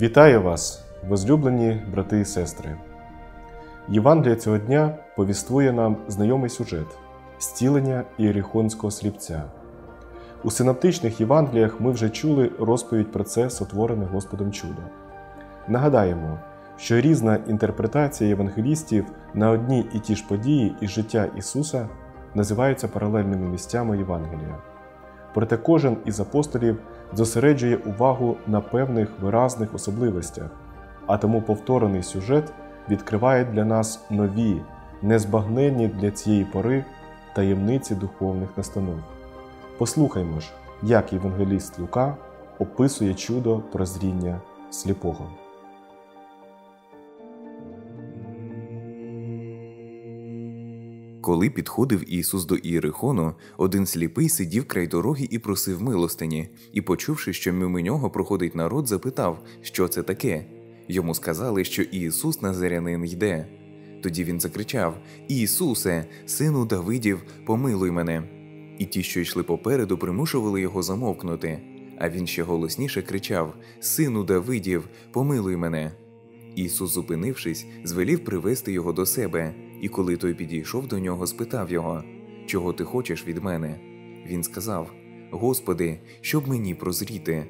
Вітаю вас, возлюблені брати і сестри. Євангелія цього дня повіствує нам знайомий сюжет зцілення Іерихонського сліпця. У синоптичних Євангеліях ми вже чули розповідь про це сотворене Господом чудо. Нагадаємо, що різна інтерпретація євангелістів на одні і ті ж події із життя Ісуса називаються паралельними місцями Євангелія. Проте кожен із апостолів зосереджує увагу на певних виразних особливостях, а тому повторений сюжет відкриває для нас нові, незбагненні для цієї пори таємниці духовних настанов. Послухаймо ж, як євангеліст Лука описує чудо прозріння сліпого. Коли підходив Ісус до Ієрихону, один сліпий сидів край дороги і просив милостині, і, почувши, що мимо нього проходить народ, запитав, що це таке. Йому сказали, що Ісус Назарянин йде. Тоді він закричав: Ісусе, сину Давидів, помилуй мене. І ті, що йшли попереду, примушували його замовкнути. А він ще голосніше кричав: Сину Давидів, помилуй мене. Ісус, зупинившись, звелів привести його до себе, і коли той підійшов до нього, спитав його, Чого ти хочеш від мене? Він сказав: Господи, щоб мені прозріти.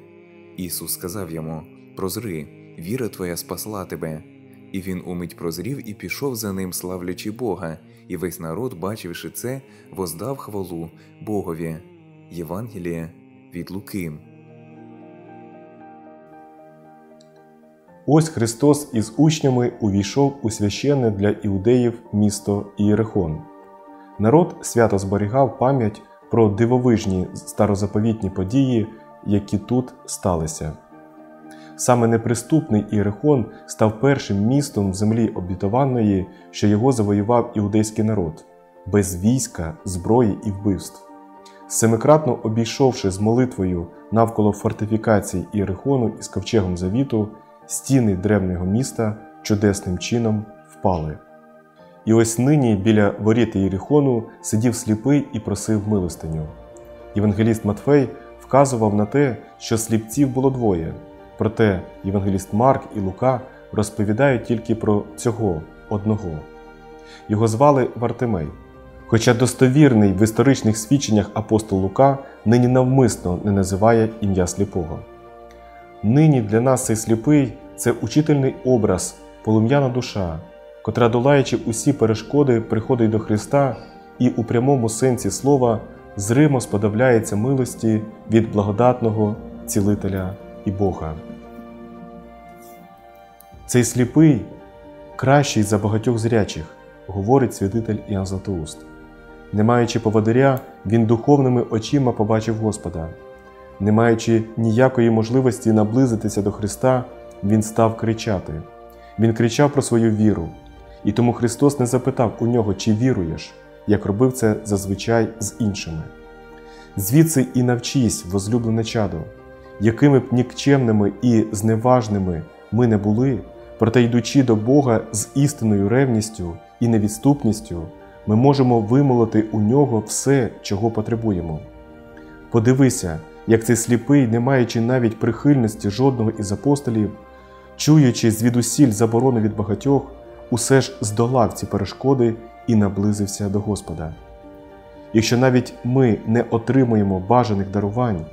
Ісус сказав йому: Прозри, віра твоя спасла тебе. І він умить прозрів і пішов за ним, славлячи Бога, і весь народ, бачивши це, воздав хвалу Богові. Євангеліє від Луки. Ось Христос із учнями увійшов у священне для іудеїв місто Ієрихон. Народ свято зберігав пам'ять про дивовижні старозаповітні події, які тут сталися. Саме неприступний Іерихон став першим містом землі обітованої, що його завоював іудейський народ, без війська, зброї і вбивств. Семикратно обійшовши з молитвою навколо фортифікацій Іерихону із ковчегом завіту, стіни древнього міста чудесним чином впали. І ось нині біля воріт Єрихону сидів сліпий і просив милостиню. Євангеліст Матфей вказував на те, що сліпців було двоє, проте Євангеліст Марк і Лука розповідають тільки про цього одного. Його звали Вартимей. Хоча достовірний в історичних свідченнях апостол Лука нині навмисно не називає ім'я сліпого. Нині для нас цей сліпий це учительний образ, полум'яна душа, котра, долаючи усі перешкоди, приходить до Христа і у прямому сенсі слова зримо сподобляється милості від благодатного цілителя і Бога. Цей сліпий кращий за багатьох зрячих, говорить святитель Іоанн Златоуст. Не маючи поводиря, він духовними очима побачив Господа. Не маючи ніякої можливості наблизитися до Христа, він став кричати. Він кричав про свою віру, і тому Христос не запитав у нього, чи віруєш, як робив це зазвичай з іншими. Звідси і навчись, возлюблене чадо, якими б нікчемними і зневажними ми не були, проте йдучи до Бога з істинною ревністю і невідступністю, ми можемо вимолити у нього все, чого потребуємо. Подивися, як цей сліпий, не маючи навіть прихильності жодного із апостолів, чуючи звідусіль заборону від багатьох, усе ж здолав ці перешкоди і наблизився до Господа. Якщо навіть ми не отримуємо бажаних дарувань,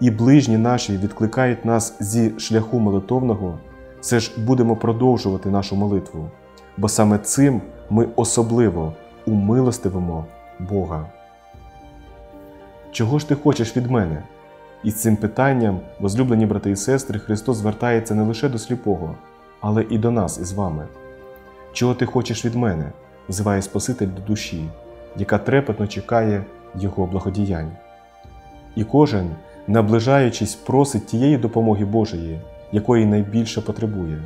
і ближні наші відкликають нас зі шляху молитовного, все ж будемо продовжувати нашу молитву, бо саме цим ми особливо умилостивимо Бога. Чого ж ти хочеш від мене? І з цим питанням, возлюблені брати і сестри, Христос звертається не лише до сліпого, але і до нас із вами. Чого ти хочеш від мене? взиває Спаситель до душі, яка трепетно чекає Його благодіянь. І кожен, наближаючись, просить тієї допомоги Божої, якої найбільше потребує.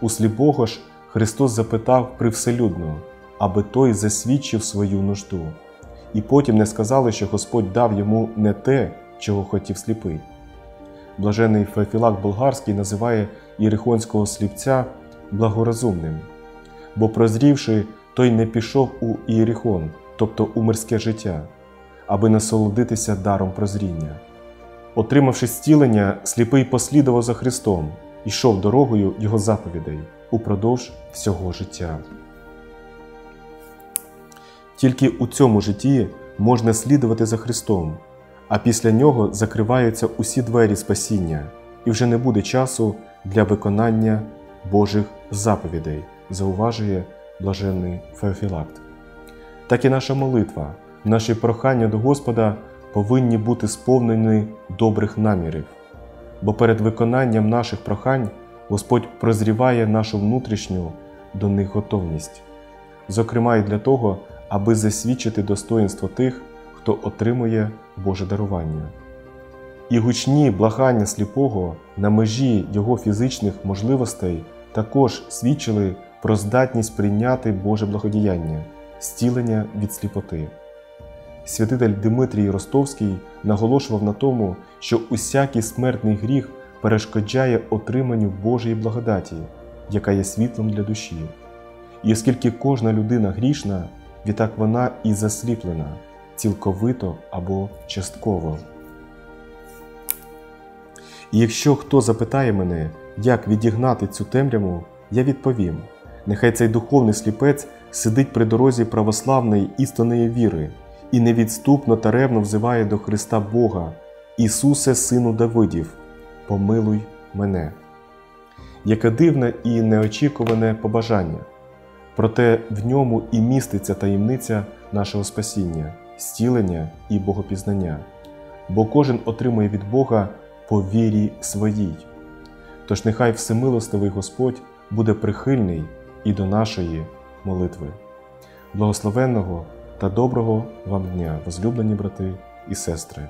У сліпого ж Христос запитав привселюдно, аби той засвідчив свою нужду, і потім не сказали, що Господь дав йому не те чого хотів сліпий. Блажений Феофілак Болгарський називає Єрихонського сліпця благорозумним, бо, прозрівши, той не пішов у Ієрихон, тобто у мирське життя, аби насолодитися даром прозріння. Отримавши зцілення, сліпий послідував за Христом, йшов дорогою Його заповідей упродовж всього життя. Тільки у цьому житті можна слідувати за Христом, а після нього закриваються усі двері спасіння, і вже не буде часу для виконання Божих заповідей, зауважує блаженний Феофілакт. Так і наша молитва, наші прохання до Господа повинні бути сповнені добрих намірів, бо перед виконанням наших прохань Господь прозріває нашу внутрішню до них готовність, зокрема і для того, аби засвідчити достоинство тих, хто отримує Боже дарування. І гучні благання сліпого на межі його фізичних можливостей також свідчили про здатність прийняти Боже благодіяння, зцілення від сліпоти. Святитель Дмитрій Ростовський наголошував на тому, що усякий смертний гріх перешкоджає отриманню Божої благодаті, яка є світлом для душі. І оскільки кожна людина грішна, відтак вона і засліплена цілковито або частково. І якщо хто запитає мене, як відігнати цю темряву, я відповім: нехай цей духовний сліпець сидить при дорозі православної істинної віри і невідступно та ревно взиває до Христа Бога, Ісусе, Сину Давидів, помилуй мене. Яке дивне і неочікуване побажання, проте в ньому і міститься таємниця нашого спасіння, зцілення і богопізнання, бо кожен отримує від Бога по вірі своїй. Тож нехай всемилостивий Господь буде прихильний і до нашої молитви. Благословенного та доброго вам дня, возлюблені брати і сестри!